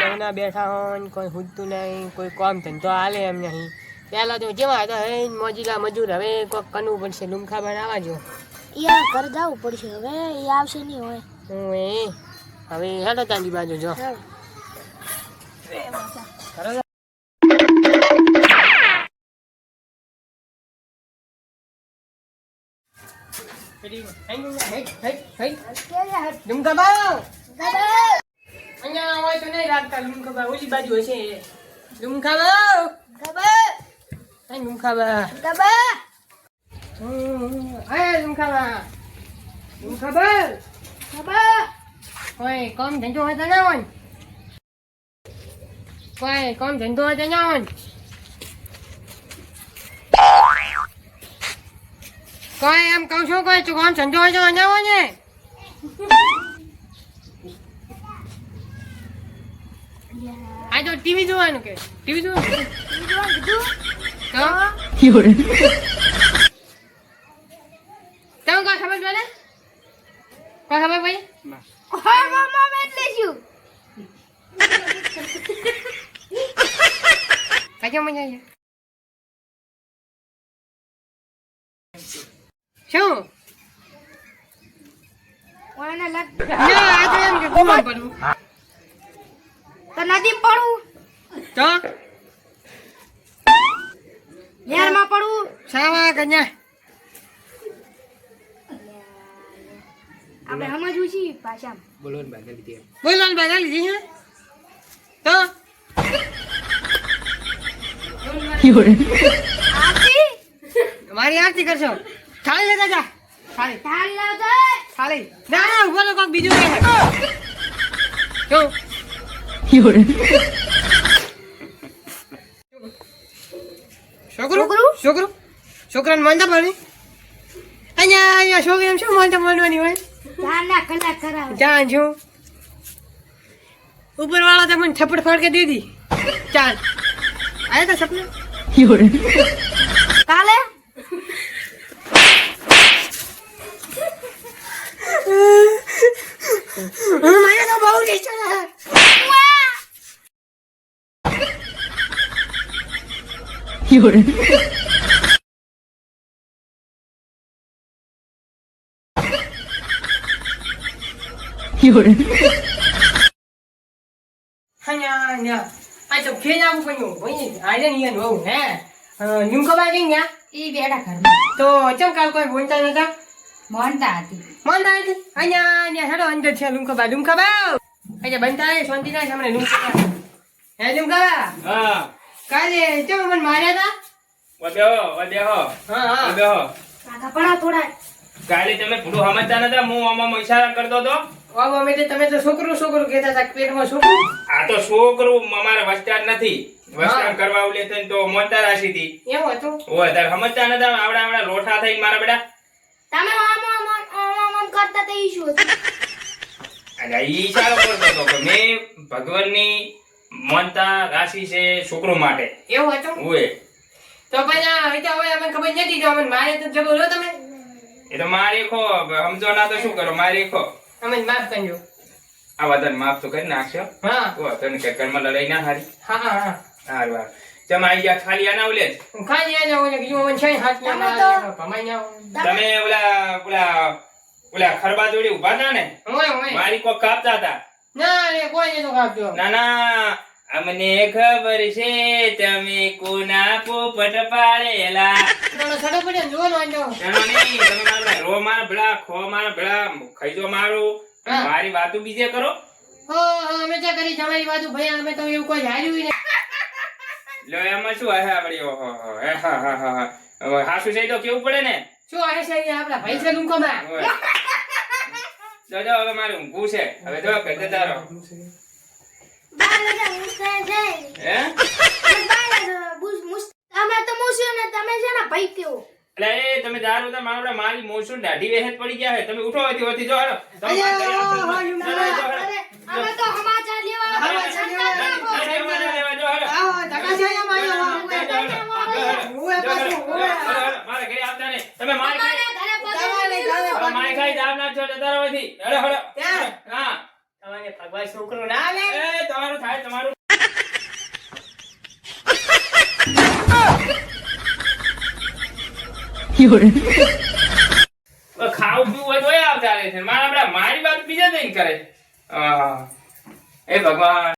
નવના બેઠા હોય કોઈ હુજતું નહીં કોઈ કામ ધંધો હાલે એમ નહીં. પહેલા તો જેવા હતા હે મોજીલા મજૂર હવે કોક કરવું પડશે લુમખા બનાવવા જો. યાર ઘર જવું પડશે હવે એ આવશે નહીં હોય હું એ હવે હેડો તાંડી બાજુ જો. અહીંયા હોય તો નહીં રાખતા લુમખા બા ઓલી બાજુ હશે લુમખા બાવ અહીં લુમખા બા હા લુમખા બા લુમખા બા કોઈ કામ ધંધો હોય તો ના હોય કોઈ કામ ધંધો હોય તો ના હોય કોઈ એમ કહું છું કોઈ તું કામ ધંધો હોય તો ના હોય ને. આ તો ટીવી જોવાનું કે ટીવી જોવાનું તમે કોઈ ખબર પડે? કોઈ ખબર પડી? કાચો મજા આવી શું? ઓયાને લગ- ના આ તો એમ પડવું. તો નદી પડવું? સાવા કન્યા. આપણે સમજવું છે ભાષામાં. બોલો ને લીધી હે? તો? આરતી? મારી આરતી કરશો? થાળી લેતા જા થાળી ઢાલ લાવજો થાળી ના ના ઊભો તો કોક બીજું કહે. શું છોકરું? છોકરું? છોકરું? છોકરાને માનતા પાડી અહીંયા અહીંયા છોકરીને શું માનતા માનવાની હોય? ઢાલના કલાક કરાવે. જાણ છું. ઉપર વાળા તમને થપ્પડ ફાડકે દીધી ચાલ આયા તા સપના? કાલે હું મને તો બહુ નીચે અહીંયા અહીંયા આ તો ખેલ આવું પડ્યું ભાઈ આજે નહીં બહુ હે ન્યૂ ખબર કઈ ગયા ઈ બેડા ઘરમાં તો ચમ કાલ કોઈ બોલતા નતા મોનતા હતી મન થાય છે અહીંયા અહીંયા હેડો અંદર છે લુમકા લુમકા બાવ અહીંયા બનતા હે શાંતિ થાય સામે લુમકા હે લુમકા હા કાલે ચમ મને માર્યા હતા વધ્યો વધ્યો. હા હા. વધ્યો. કાકા થોડા. કાલે તમે પૂરું સમજતા નતા હું આમાં ઈશારા કરતો તો. બાબુ અમે તમે તો છોકરું છોકરું કહેતા હતા પેટમાં છોકરું. આ તો છોકરું અમારે વસ્તાર નથી. વસ્તાર કરવા ઉલે થઈને તો મોટા રાશી થી એવું હતું? ઓય તાર સમજતા નતા આવડા આવડા લોઠા થઈ મારા બેટા. તમે આમ આમ આમ કરતા તે ઈશુ હતું? અરે ઈશારો કરતો હતો કે મેં ભગવાનની મોનતા રાશિ છે છોકરો માટે. એવું હતું ઓય. તો પછી હવે તો હવે અમને ખબર નથી કે અમને મારે તો જબો લો તમે? એ તો મારી ખો સમજો ના તો શું કરો મારી ખો. અમે માફ કરજો. આ બધાને માફ તો કરી નાખશો. હા. તો તને કે કર્મ લડાઈ ના હારી? હા હા હા. હારું હારું. તમે આઈ ગયા ખાલી આના ઓલે હું ખાલી આ ઓલે કીધું બીજું મને છે હાથ ના તો- કમાઈ તમે ઓલા ઓલા ઓલા ખરબા જોડી ઊભા હતા ને મારી કોક કાપતા હતા. ના રે કોઈ નહીં કાપજો ના ના અમને ખબર છે તમે કોના પોપટ પાડેલા. તમે સડો પડે ને જોવો ને નહીં તમે મારા રો માર ભલા ખો માર ભલા ખાઈજો મારો. મારી વાતો બીજે કરો. હો હો અમે જે કરી તમારી બાજુ ભાઈ અમે તો એવું કોઈ હાર્યું નહીં. લો એમાં શું હે આપડી ઓહો હો હે હા હા હા હાસુ છે તો કેવું પડે ને? શું હે છે આપડા ભાઈ છે નું માં ઓય. જો જો હવે મારે ઊંઘવું છે. હવે જો કઈ જતા રહો બાર વાગે મુસ્તા જાય. હે? અને બાર વાગે બુસ મુસ અમે તો મુસ્યો ને તમે છે ને ભાઈ કેવો? એટલે એ તમે દારૂ તો મારા મારી મોસું દાઢી વેહેત પડી ગયા છે. તમે ઉઠો હતી જો હાલો. તમે હા. હા, અમે તો સમાચાર લેવા સમાચાર લેવા જો. હું પાછું જતા રહો અહીંથી. હેડો, હેડો. ક્યાં? હા તમારે ભગવાન છોકરો ના આવે એ તમારું થાય તમારું ખાવું પીવું હોય તો આવતા રહે છે મારા મારી વાત બીજા નહીં કરે છે. એ ભગવાન